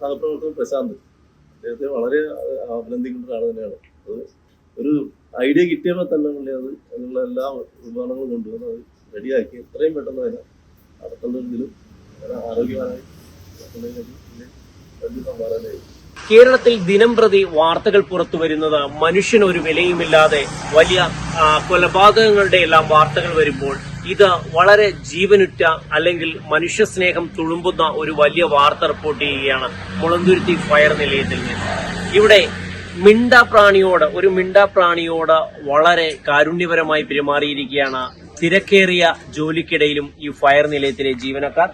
സഹപ്രവർത്തകൻ പ്രശാന്ത്. അദ്ദേഹത്തെ വളരെ അഭിനന്ദിക്കുന്ന ഒരാൾ തന്നെയാണ്. അത് ഒരു ഐഡിയ കിട്ടിയപ്പോൾ തന്നെ പുള്ളി അത് അതിനുള്ള എല്ലാ ഉപകരണങ്ങളും കൊണ്ടുവന്ന് അത് റെഡിയാക്കി എത്രയും പെട്ടെന്ന് തന്നെ നടത്തേണ്ട പുള്ളി വലിയ സംഭാവനയായി കേരളത്തിൽ ദിനം പ്രതി വാർത്തകൾ പുറത്തു വരുന്നത് ഒരു വിലയുമില്ലാതെ വലിയ കൊലപാതകങ്ങളുടെ എല്ലാം വാർത്തകൾ വരുമ്പോൾ ഇത് വളരെ ജീവനുറ്റ അല്ലെങ്കിൽ മനുഷ്യ സ്നേഹം തുളുമ്പുന്ന ഒരു വലിയ വാർത്ത റിപ്പോർട്ട് ചെയ്യുകയാണ് മുളന്തുരുത്തി ഫയർ നിലയത്തിൽ നിന്ന്. ഇവിടെ മിണ്ടാപ്രാണിയോട് ഒരു മിണ്ടാപ്രാണിയോട് വളരെ കാരുണ്യപരമായി പെരുമാറിയിരിക്കുകയാണ്. തിരക്കേറിയ ജോലിക്കിടയിലും ഈ ഫയർ നിലയത്തിലെ ജീവനക്കാർ.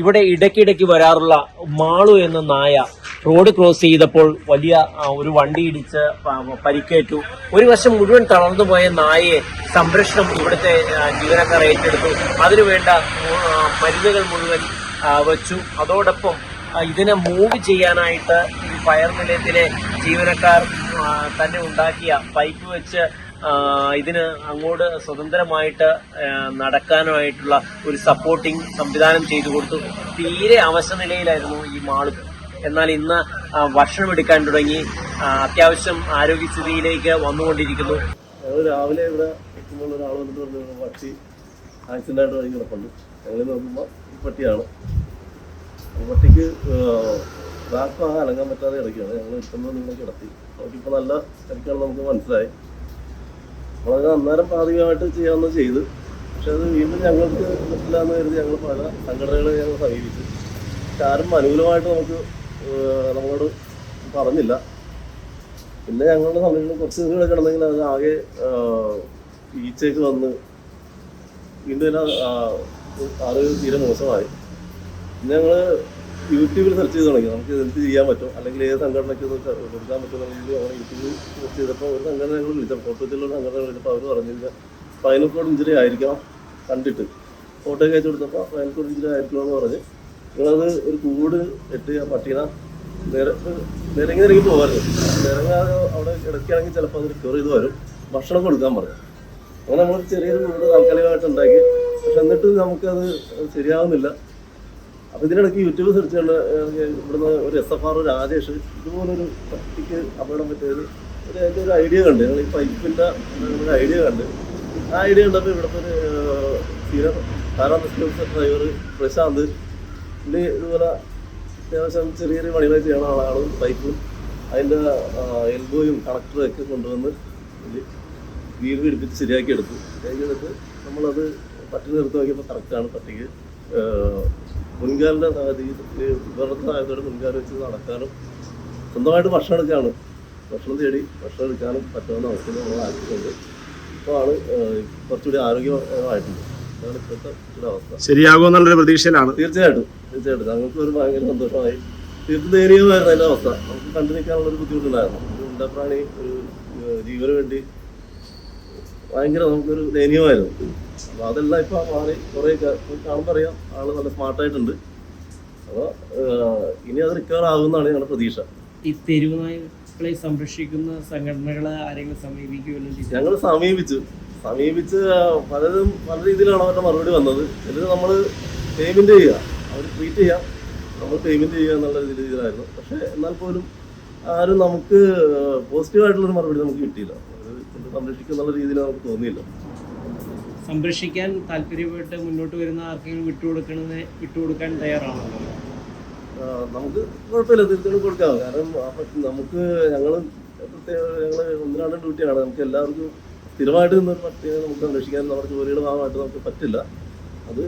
ഇവിടെ ഇടയ്ക്കിടയ്ക്ക് വരാറുള്ള മാളു എന്ന നായ റോഡ് ക്രോസ് ചെയ്തപ്പോൾ വലിയ ഒരു വണ്ടി ഇടിച്ച് പരിക്കേറ്റു. ഒരു വശം മുഴുവൻ തളർന്നു പോയ നായയെ സംരക്ഷണം ഇവിടുത്തെ ജീവനക്കാർ ഏറ്റെടുത്തു. അതിനുവേണ്ട മരുന്നുകൾ മുഴുവൻ വച്ചു. അതോടൊപ്പം ഇതിനെ മൂവ് ചെയ്യാനായിട്ട് ഈ ഫയർ നിലയത്തിലെ ജീവനക്കാർ തന്നെ ഉണ്ടാക്കിയ പൈപ്പ് വെച്ച് ഇതിന് അങ്ങോട്ട് സ്വതന്ത്രമായിട്ട് നടക്കാനായിട്ടുള്ള ഒരു സപ്പോർട്ടിംഗ് സംവിധാനം ചെയ്തു കൊടുത്തു. തീരെ അവശനിലയിലായിരുന്നു ഈ മാൾ. എന്നാൽ ഇന്ന് ഭക്ഷണം എടുക്കാൻ തുടങ്ങി. അത്യാവശ്യം ആരോഗ്യസ്ഥിതിയിലേക്ക് വന്നുകൊണ്ടിരിക്കുന്നു. രാവിലെ ഇവിടെ ഒരാൾ വന്നിട്ട് പട്ടി ആക്സിഡന്റ് ആയിട്ട് വഴി കിടപ്പുണ്ട്. ഞങ്ങൾ നോക്കുമ്പോൾ പട്ടിയാണ്. പട്ടിക്ക് ഡാക്ടർ അലങ്ങാൻ പറ്റാതെ കിടക്കുകയാണ്. ഞങ്ങൾ ഇപ്പം നിങ്ങൾ കിടത്തി. അവർക്കിപ്പോൾ നല്ല കരിക്കാണെന്ന് നമുക്ക് മനസ്സിലായി. നമ്മളത് അന്നേരം പ്രാഥമികമായിട്ട് ചെയ്യാമെന്ന് ചെയ്ത്. പക്ഷെ അത് വീണ്ടും ഞങ്ങൾക്ക് പറ്റില്ല എന്ന് കരുതി ഞങ്ങൾ പല സംഘടനകളെ ഞങ്ങൾ സമീപിച്ചു. പക്ഷെ ആരും അനുകൂലമായിട്ട് നമുക്ക് നമ്മളോട് പറഞ്ഞില്ല. പിന്നെ ഞങ്ങളുടെ സമയങ്ങളിൽ കുറച്ച് ദിവസങ്ങൾ കിടന്നെങ്കിൽ അത് ആകെ ഈച്ചേക്ക് വന്ന് വീണ്ടും ആറ് തീരെ മോശമായി. ഞങ്ങൾ യൂട്യൂബിൽ സെർച്ച് ചെയ്ത് തുടങ്ങി. നമുക്ക് എന്ത് ചെയ്യാൻ പറ്റും? അല്ലെങ്കിൽ ഏത് സംഘടനയ്ക്ക് കൊടുക്കാൻ പറ്റുമെങ്കിൽ അവിടെ യൂട്യൂബിൽ സെർച്ച് ചെയ്തപ്പോൾ ഒരു സംഘടന ഞങ്ങൾ വിളിച്ചപ്പോൾ കോട്ടയത്തിലുള്ള സംഘടന വിളിച്ചപ്പോൾ അവർ പറഞ്ഞില്ല സ്പൈനൽ കോഡ് ഇഞ്ചുറി ആയിരിക്കണം കണ്ടിട്ട്. ഫോട്ടോ അയച്ചു കൊടുത്തപ്പോൾ സ്പൈനൽ കോഡ് ഇഞ്ചുറി ആയിരിക്കണം എന്ന് പറഞ്ഞ്. നിങ്ങളത് ഒരു കൂട് ഇട്ട് ആ പട്ടീനെ നേരെ നിരങ്ങി നിരങ്ങി പോകരുത് നിരങ്ങാതെ അവിടെ ഇടയ്ക്കാണെങ്കിൽ ചിലപ്പോൾ അത് റിക്കവർ ചെയ്ത് വരും. ഭക്ഷണം കൊടുക്കാൻ പറഞ്ഞു. അങ്ങനെ നമ്മൾ ചെറിയൊരു കൂട് താൽക്കാലികമായിട്ട് ഉണ്ടാക്കി. പക്ഷെ എന്നിട്ട് നമുക്കത് ശരിയാവുന്നില്ല. അപ്പൊ ഇതിനിടയ്ക്ക് യൂട്യൂബ് സെർച്ച് ചെയ്യേണ്ട ഇവിടുന്ന് ഒരു എസ് എഫ് ആർ രാജേഷ് ഇതുപോലൊരു പട്ടിക്ക് അപകടം പറ്റിയത് ഒരു അതിന്റെ ഒരു ഐഡിയ കണ്ട്. ഞങ്ങൾ ഈ പൈപ്പിന്റെ ഒരു ഐഡിയ കണ്ട്. ആ ഐഡിയ കണ്ടപ്പോൾ ഇവിടുത്തെ ഒരു സീനിയർ പാരാമെഡിക്കൽ ഡ്രൈവർ പ്രശാന്ത് പുള്ളി ഇതുപോലെ അത്യാവശ്യം ചെറിയ പണികൾ ചെയ്യണ ആളാണ് പൈപ്പും അതിന്റെ എൽബോയും കണക്ടറും ഒക്കെ കൊണ്ടുവന്ന് വീട് പിടിപ്പിച്ച് ശരിയാക്കി എടുത്തു ശരിയാക്കി എടുത്ത് നമ്മളത് പട്ടി നിർത്തി നോക്കിയപ്പോൾ കറക്റ്റാണ് പട്ടിക്ക് മുൻകാലിന്റെ ആയതോടെ മുൻകാലം വെച്ച് നടക്കാനും സ്വന്തമായിട്ട് ഭക്ഷണം എടുക്കാനും ഭക്ഷണം തേടി ഭക്ഷണം എടുക്കാനും പറ്റാവുന്ന അവസ്ഥയിൽ നമ്മൾ ആക്കിയിട്ടുണ്ട് ഇപ്പോൾ ആണ് കുറച്ചുകൂടി ആരോഗ്യമായിട്ടുണ്ട്. അതാണ് ഇപ്പോഴത്തെ ഒരു അവസ്ഥ. ശരിയാകുമെന്നുള്ളൊരു പ്രതീക്ഷയിലാണ്. തീർച്ചയായിട്ടും തീർച്ചയായിട്ടും. ഞങ്ങൾക്ക് ഒരു ഭയങ്കര സന്തോഷമായി. തീർത്തും ദയനീയമായിരുന്നു അതിന്റെ അവസ്ഥ. നമുക്ക് കണ്ടു നിൽക്കാനുള്ളൊരു ബുദ്ധിമുട്ടുണ്ടായിരുന്നു. ഒരു ഉണ്ടപ്രാണി ഒരു ജീവന് വേണ്ടി ഭയങ്കര നമുക്കൊരു ദയനീയമായിരുന്നു. അപ്പൊ അതെല്ലാം ഇപ്പോൾ മാറി കുറേ കാണുമ്പോൾ അറിയാം ആൾ നല്ല സ്മാർട്ടായിട്ടുണ്ട്. അപ്പോൾ ഇനി അത് റിക്കവർ ആകുമെന്നാണ് ഞങ്ങളുടെ പ്രതീക്ഷ. ഈ തെരുവുനായ്ക്കളെ സംരക്ഷിക്കുന്ന സംഘടനകളെ ആരെങ്കിലും സമീപിക്കുമല്ലോ ഞങ്ങൾ സമീപിച്ചു. സമീപിച്ച് പലരും പല രീതിയിലാണ് അവരുടെ മറുപടി വന്നത്. ചിലർ നമ്മൾ പേയ്മെന്റ് ചെയ്യുക അവർ ട്രീറ്റ് ചെയ്യാം. നമ്മൾ പേയ്മെന്റ് ചെയ്യുക എന്നുള്ള രീതിയിലായിരുന്നു. പക്ഷേ എന്നാൽ പോലും ആരും നമുക്ക് പോസിറ്റീവായിട്ടുള്ളൊരു മറുപടി നമുക്ക് കിട്ടിയില്ല. കൊണ്ട് എന്നുള്ള രീതിയിൽ നമുക്ക് തോന്നിയില്ല. സംരക്ഷിക്കാൻ താല്പര്യപ്പെട്ട് മുന്നോട്ട് വരുന്ന ആർക്കെങ്കിലും വിട്ടുകൊടുക്കണമെന്ന് വിട്ടുകൊടുക്കാൻ തയ്യാറാണോ? ആ, നമുക്ക് കുഴപ്പമില്ല തീർച്ചയായിട്ടും കൊടുക്കാം. കാരണം നമുക്ക് ഞങ്ങൾ പ്രത്യേക ഞങ്ങൾ ഒന്നിനാണ് ഡ്യൂട്ടിയാണ്. നമുക്ക് എല്ലാവർക്കും സ്ഥിരമായിട്ട് നിന്നൊരു പട്ടിയെ നമുക്ക് സംരക്ഷിക്കാൻ നമ്മുടെ ജോലിയുടെ ഭാഗമായിട്ട് നമുക്ക് പറ്റില്ല. അത്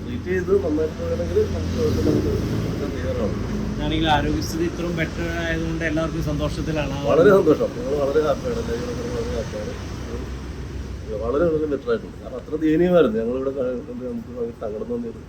ട്രീറ്റ് ചെയ്ത് നന്നായിട്ട് വേണമെങ്കിൽ നമുക്ക് നമുക്ക് തയ്യാറാണ് ആണെങ്കിൽ ആരോഗ്യസ്ഥിതി ഇത്രയും ബെറ്റർ ആയതുകൊണ്ട് എല്ലാവർക്കും സന്തോഷത്തിലാണ് വളരെ സന്തോഷം. ഞങ്ങൾ വളരെ ഹാപ്പിയാണ് എല്ലാവരും വളരെ ഹാപ്പിയാണ് വളരെ വളരെ ബെറ്റർ ആയിട്ടുണ്ട്. കാരണം അത്ര ദയനീയമായിരുന്നു. ഞങ്ങളിവിടെ നമുക്ക് തകർന്നു തോന്നിയത്